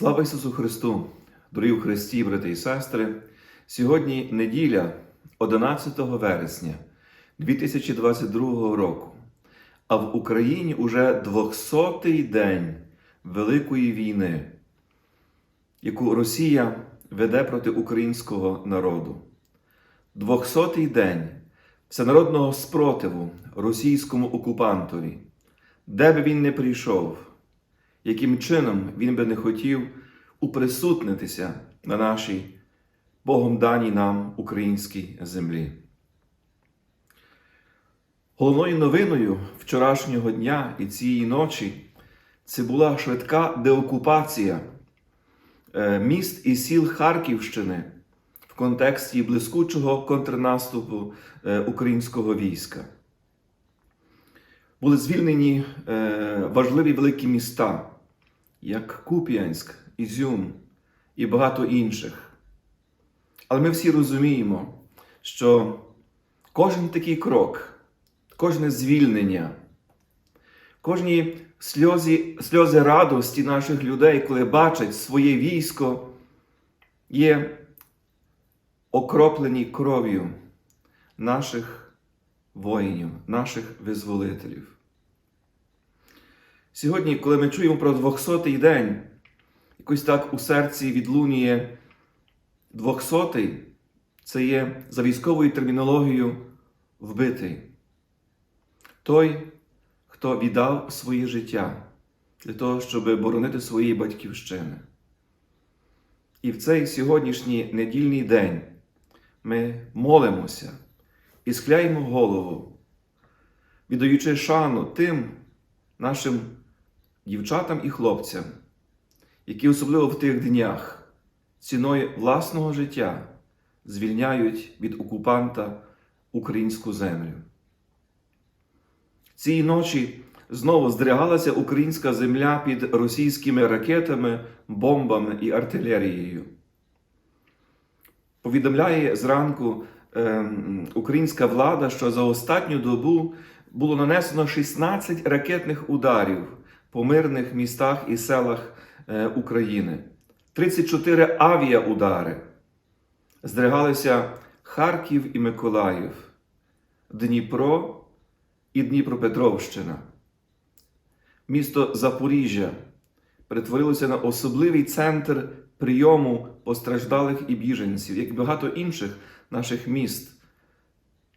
Слава Ісусу Христу! Дорогі в Христі, брати і сестри! Сьогодні неділя 11 вересня 2022 року, а в Україні уже 200-й день Великої війни, яку Росія веде проти українського народу. 200-й день всенародного спротиву російському окупантові, де би він не прийшов, яким чином він би не хотів уприсутнитися на нашій Богом даній нам українській землі. Головною новиною вчорашнього дня і цієї ночі це була швидка деокупація е, міст і сіл Харківщини в контексті блискучого контрнаступу е, українського війська. Були звільнені е, важливі великі міста, як Куп'янськ, Ізюм і багато інших. Але ми всі розуміємо, що кожен такий крок, кожне звільнення, кожні сльози, сльози радості наших людей, коли бачать своє військо, є окроплені кров'ю наших воїнів, наших визволителів. Сьогодні, коли ми чуємо про 200-й день, якось так у серці відлунює 200-й, це є за військовою термінологією вбитий. Той, хто віддав своє життя для того, щоб боронити свої батьківщини. І в цей сьогоднішній недільний день ми молимося і схляємо голову, віддаючи шану тим нашим дівчатам і хлопцям, які особливо в тих днях ціною власного життя звільняють від окупанта українську землю. Цієї ночі знову здригалася українська земля під російськими ракетами, бомбами і артилерією. Повідомляє зранку е, українська влада, що за останню добу було нанесено 16 ракетних ударів по мирних містах і селах е, України, 34 авіаудари. Здригалися Харків і Миколаїв, Дніпро і Дніпропетровщина. Місто Запоріжжя перетворилося на особливий центр прийому постраждалих і біженців, як багато інших наших міст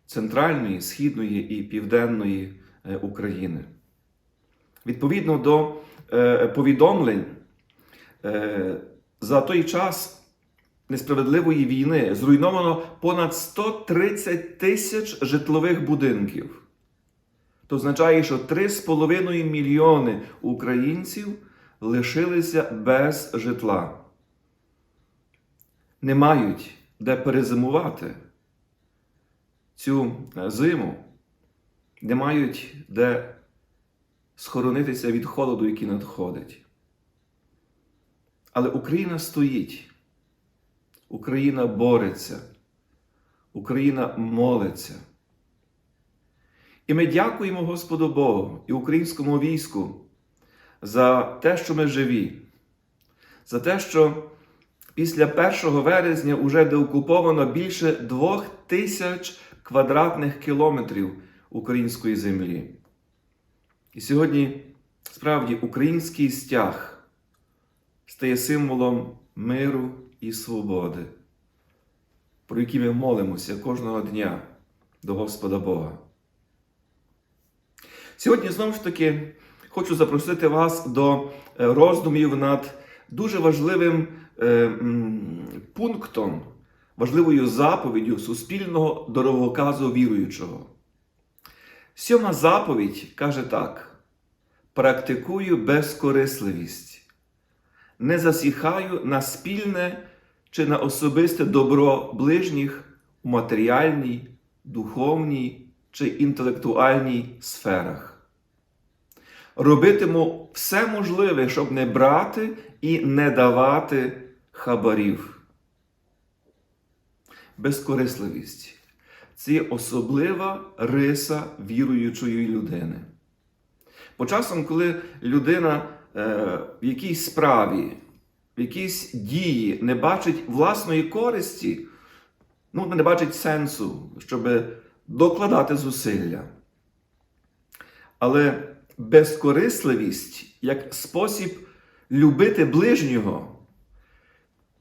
центральної, східної і південної е, України. Відповідно до е, повідомлень, е, за той час несправедливої війни зруйновано понад 130 тисяч житлових будинків. То означає, що 3,5 мільйони українців лишилися без житла. Не мають де перезимувати цю зиму, не мають де схоронитися від холоду, який надходить. Але Україна стоїть, Україна бореться, Україна молиться. І ми дякуємо Господу Богу і українському війську за те, що ми живі, за те, що після 1 вересня вже деокуповано більше двох тисяч квадратних кілометрів української землі. І сьогодні справді український стяг стає символом миру і свободи, про які ми молимося кожного дня до Господа Бога. Сьогодні знову ж таки хочу запросити вас до роздумів над дуже важливим пунктом, важливою заповіддю суспільного дороговказу віруючого. Сьома заповідь каже так: практикую безкорисливість, не засіхаю на спільне чи на особисте добро ближніх у матеріальній, духовній чи інтелектуальній сферах. Робитиму все можливе, щоб не брати і не давати хабарів. Безкорисливість це особлива риса віруючої людини. По часом, коли людина е, в якійсь справі в якійсь дії не бачить власної користі, ну, не бачить сенсу, щоб докладати зусилля. Але безкорисливість як спосіб любити ближнього,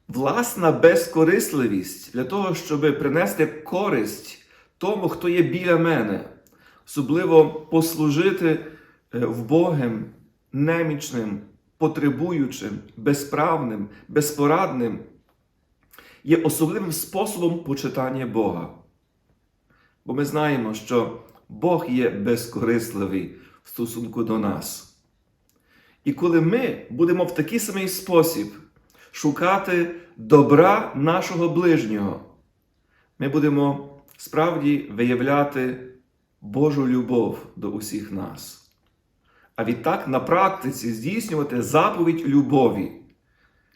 власна безкорисливість для того, щоб принести користь тому, хто є біля мене, особливо послужити е, вбогим, немічним, потребуючим, безправним, безпорадним, є особливим способом почитання Бога. Бо ми знаємо, що Бог є безкорисливий в стосунку до нас. І коли ми будемо в такий самий спосіб шукати добра нашого ближнього, ми будемо справді виявляти Божу любов до усіх нас. А відтак на практиці здійснювати заповідь любові,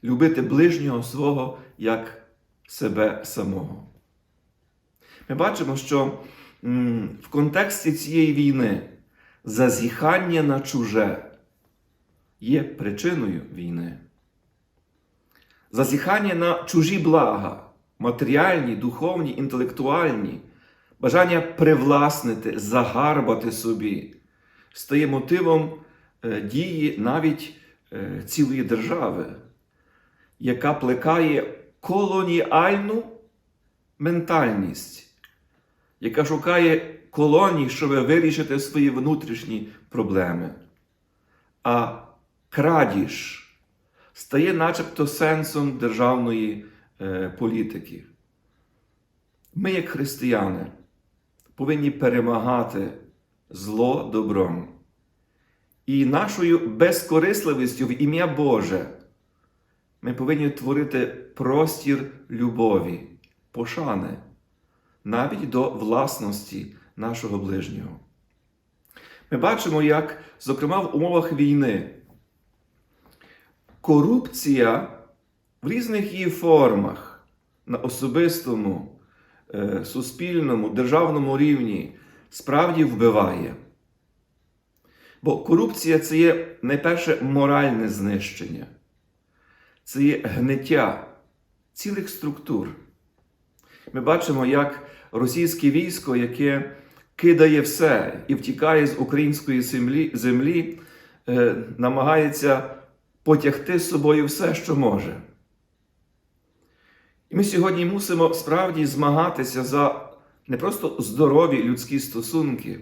любити ближнього свого як себе самого. Ми бачимо, що в контексті цієї війни зазіхання на чуже є причиною війни. Зазіхання на чужі блага, матеріальні, духовні, інтелектуальні, бажання привласнити, загарбати собі, стає мотивом е, дії навіть е, цілої держави, яка плекає колоніальну ментальність, яка шукає колоній, щоб вирішити свої внутрішні проблеми. А крадіж стає начебто сенсом державної політики. Ми, як християни, повинні перемагати зло добром. І нашою безкорисливістю в ім'я Боже ми повинні творити простір любові, пошани, навіть до власності нашого ближнього. Ми бачимо, як, зокрема, в умовах війни, корупція в різних її формах на особистому, е, суспільному, державному рівні справді вбиває. Бо корупція це є найперше моральне знищення, це є гниття цілих структур. Ми бачимо, як російське військо, яке кидає все і втікає з української землі, землі намагається потягти з собою все, що може. Ми сьогодні мусимо справді змагатися за не просто здорові людські стосунки,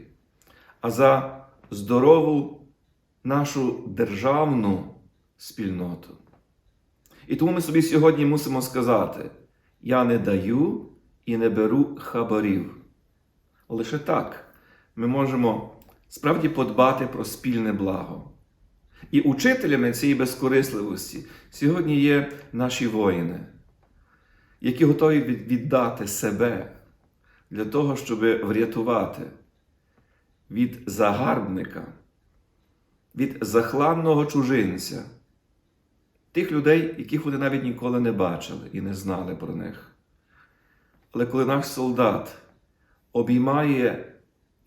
а за здорову нашу державну спільноту. І тому ми собі сьогодні мусимо сказати: я не даю і не беру хабарів. Лише так ми можемо справді подбати про спільне благо. І учителями цієї безкорисливості сьогодні є наші воїни, які готові віддати себе для того, щоб врятувати від загарбника, від захланного чужинця, тих людей, яких вони навіть ніколи не бачили і не знали про них. Але коли наш солдат обіймає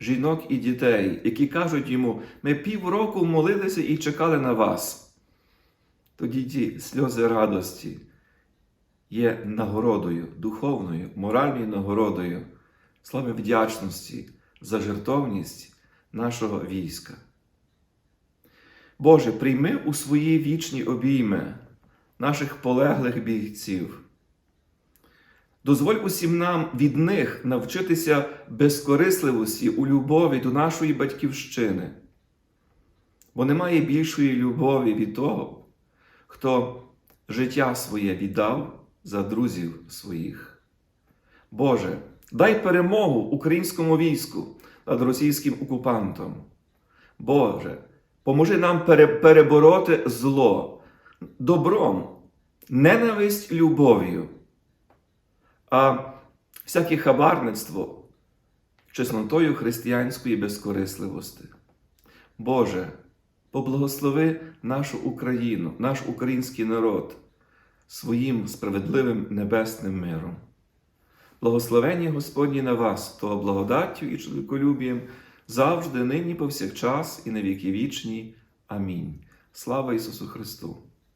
жінок і дітей, які кажуть йому, ми півроку молилися і чекали на вас, тоді ті сльози радості є нагородою, духовною, моральною нагородою, слави вдячності за жертовність нашого війська. Боже, прийми у свої вічні обійми наших полеглих бійців. Дозволь усім нам від них навчитися безкорисливості у любові до нашої батьківщини, бо немає більшої любові від того, хто життя своє віддав за друзів своїх. Боже, дай перемогу українському війську над російським окупантом. Боже, поможи нам перебороти зло добром, ненависть любов'ю а всяке хабарництво чеснотою християнської безкорисливості. Боже, поблагослови нашу Україну, наш український народ своїм справедливим небесним миром. Благословення Господні на вас, того благодаттю і чоловіколюбієм, завжди, нині, повсякчас і на віки вічні. Амінь. Слава Ісусу Христу!